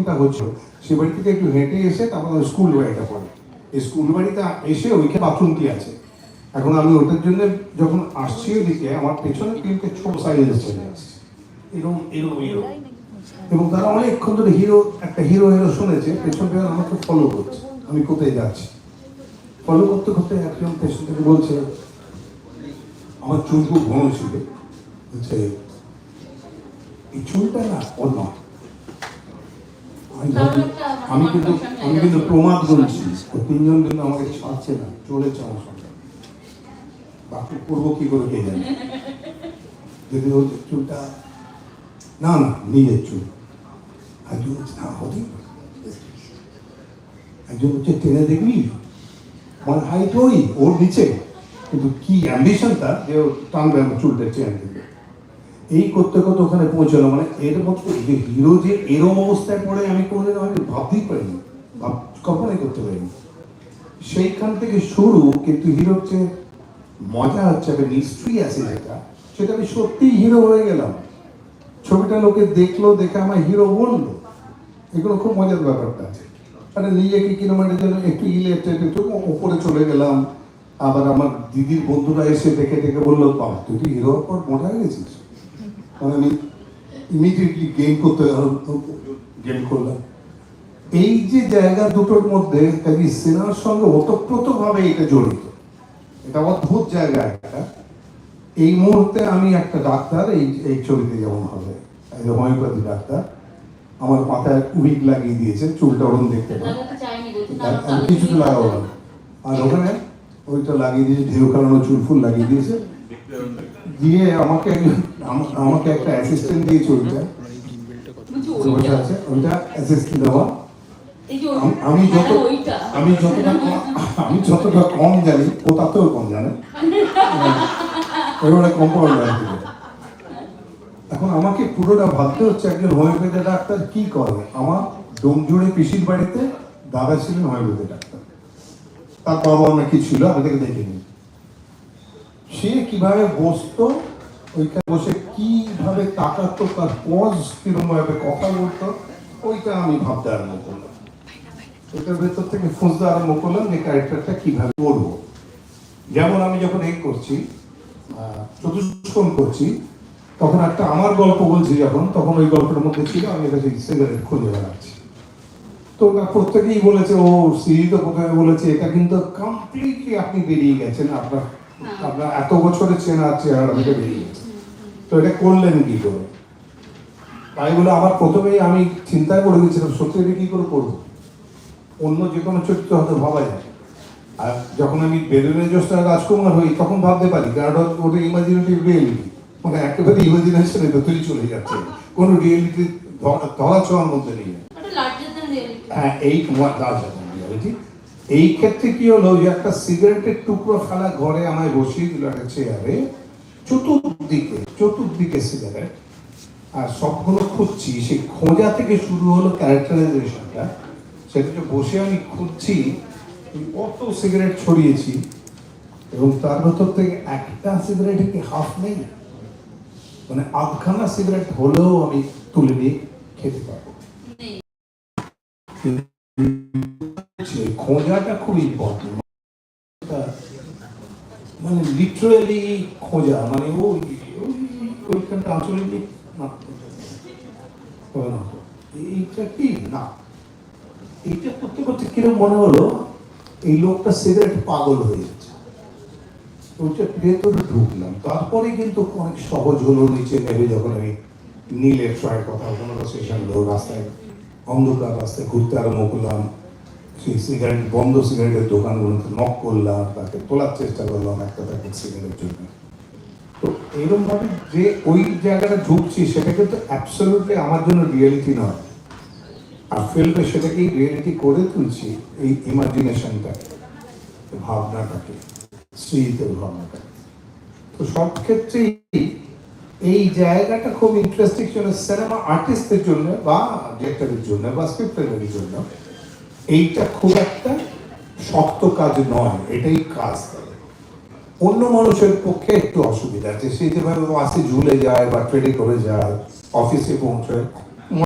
শুটিংটা হচ্ছে সে বাড়ি থেকে একটু হেঁটে এসে তারপর স্কুল বাড়িটা পড়ে। এই স্কুল বাড়িতে এসে ওইখানে বাথরুমটি আছে। এখন আমি ওটার জন্য যখন আসছি ওদিকে, আমার পেছনে তিনটে ছোট সাইজের চলে আসছে। এরকম এরকম এরকম এবং তারা অনেকক্ষণ ধরে হিরো একটা হিরো হিরো শুনেছে, পেছন পেছন আমাকে ফলো করছে। আমি কোথায় যাচ্ছি? ফলো করতে করতে একজন পেছন থেকে বলছে, আমার চুল খুব ঘন ছিল। বলছে, এই চুলটা না ওর নয় আমি কিন্তু আমি কিন্তু প্রমাদ বলছি তিনজন কিন্তু আমাকে ছাড়ছে না চলেছে আমার সঙ্গে বাকি করব কি করে কে জানে। যদি ওর চুলটা, না না, নিজের চুল। একজন বলছে না হতেই। একজন হচ্ছে টেনে দেখবি, আমার হাইট ওই, ওর নিচে। কিন্তু কি অ্যাম্বিশনটা যে টানবে আমার চুলটা টেনে দেবে এই করতে করতে ওখানে পৌঁছালো মানে এর মতো যে হিরো যে এরম অবস্থায় পড়ে, আমি কোনোদিন আমি ভাবতেই পারিনি, ভাব, কল্পনাই করতে পারিনি। সেইখান থেকে শুরু, কিন্তু হিরোর যে মজা হচ্ছে, একটা মিস্ট্রি আছে যেটা, সেটা আমি সত্যিই হিরো হয়ে গেলাম। ছবিটা লোকে দেখল, দেখে আমার হিরো বলল। এগুলো খুব মজার ব্যাপারটা আছে। মানে নিজেকে কিলোমিটার জন্য একটু ইলেকট্রিক একটু উপরে চলে গেলাম। আবার আমার দিদির বন্ধুরা এসে দেখে দেখে বলল বাবা তুই হিরো পর মোটা হয়ে গেছিস মানে আমি ইমিডিয়েটলি গেম করতে গেম করলাম। এই যে জায়গা দুটোর মধ্যে কাজী সিনেমার সঙ্গে ওতপ্রোতভাবে এটা জড়িত। এটা অদ্ভুত জায়গা একটা। এই মুহূর্তে আমি একটা ডাক্তার এই এই ছবিতে যেমন হবে। এই হোমিওপ্যাথি ডাক্তার। আমার মাথায় উইক লাগিয়ে দিয়েছে চুলটা ওরকম দেখতে কিছুতে লাগাবো না। আর ওখানে ওইটা লাগিয়ে দিয়েছে ঢেউ খেলানো চুল ফুল লাগিয়ে দিয়েছে। দিয়ে আমাকে আমাকে একটা অ্যাসিস্ট্যান্ট দিয়ে অ্যাসিস্ট্যান্ট দেওয়া। আম- যত আমি যতটা আমি যতটা কম জানি, ও কম জানে। এবারে কম্পাউন্ডার এখন আমাকে পুরোটা ভাবতে হচ্ছে, একজন হোমিওপ্যাথি ডাক্তার কি করে? আমার ডোমজুড়ে পিসির বাড়িতে দাদা ছিলেন হোমিওপ্যাথি ডাক্তার। তার বাবা নাকি ছিল? আমি তাকে দেখিনি সে কীভাবে বসতো, ওইখানে বসে কীভাবে তাকাতো তার পজ কীরকম ভাবে কথা বলতো, ওইটা আমি ভাবতে আরম্ভ করলাম। ওইটার ভেতর থেকে খুঁজতে আরম্ভ করলাম যে ক্যারেক্টারটা কীভাবে করব। যেমন আমি যখন এই করছি চতুষ্কোণ করছি, তখন একটা আমার গল্প বলছি যখন, তখন ওই গল্পের মধ্যে ছিল, আমি এটা সিগারেট খুঁজে বেড়াচ্ছি। তো ওরা প্রত্যেকেই বলেছে, ও সিরি তো প্রথমে বলেছে, এটা কিন্তু কমপ্লিটলি আপনি বেরিয়ে গেছেন, আপনার আপনার এত বছরের চেনা চেহারা থেকে বেরিয়ে তো এটা করলেন কি করে? তাই বলে আমার প্রথমেই আমি চিন্তায় পড়ে গেছিলাম সত্যি এটা কি করে করব? অন্য যে কোনো চরিত্র হয়তো ভাবা যায়। আর যখন আমি বেলুনের জোস্টার রাজকুমার হই তখন ভাবতে পারি কারণ ওটা ইমাজিনেটিভ রিয়েলিটি মানে একেবারে ইমাজিনেশনে ভেতরে চলে যাচ্ছে। কোনো রিয়েলিটি ধরা ছোঁয়ার মধ্যে নেই। হ্যাঁ এই রিয়েলিটি এই ক্ষেত্রে কি হলো যে একটা সিগারেটের টুকরো ফেলা ঘরে আমায় বসিয়ে দিল একটা চেয়ারে, চতুর্দিকে চতুর্দিকে সিগারেট, আর সবগুলো খুঁজছি। সেই খোঁজা থেকে শুরু হলো ক্যারেক্টারাইজেশনটা। সেটাকে বসে আমি খুঁজছি কত সিগারেট ছড়িয়েছি, এবং তার ভেতর থেকে একটা সিগারেটে কি হাফ নেই? মানে আধখানা সিগারেট হলেও আমি তুলে নিয়ে খেতে পারব। খোঁজাটা খুব ইম্পর্টেন্ট মানে লিটারালি খোঁজা মানে ওই ওই- ওইখানটা এইটা কি? না। এইটা করতে করতে মনে হলো? এই লোকটা সিগারেট পাগল হয়ে যাচ্ছে ওইটা ভেতরে ঢুকলাম। তারপরে কিন্তু অনেক সহজ হলো নিচে নেমে যখন আমি নীলের সঙ্গে কথা কনভারসেশন হলো, রাস্তায় অন্ধকার, রাস্তায় ঘুরতে আরম্ভ করলাম। সেই সিগারেট, বন্ধ সিগারেটের দোকানগুলোতে নক করলাম, তাকে তোলার চেষ্টা করলাম একটা প্যাকেট সিগারেটের জন্য। তো এরকম ভাবে যে ওই জায়গাটা ঢুকছি, সেটা কিন্তু অ্যাবসলিউটলি আমার জন্য রিয়েলিটি নয়। আর ফিল্মে সেটাকেই রিয়েলিটি করে তুলছি এই ইমাজিনেশনটাকে ভাবনাটাকে, স্মৃতির ভাবনাটাকে। তো সব ক্ষেত্রেই এই জায়গাটা খুব ইন্টারেস্টিং ছিল সিনেমা আর্টিস্টদের জন্য বা ডিরেক্টরের জন্য বা স্ক্রিপ্টারের জন্য। এইটা খুব একটা শক্ত কাজ নয়, এটাই কাজ তাদের। অন্য মানুষের পক্ষে একটু অসুবিধা আছে, সে যেভাবে বাসে ঝুলে যায় বা ট্রেনে করে যায় অফিসে পৌঁছায়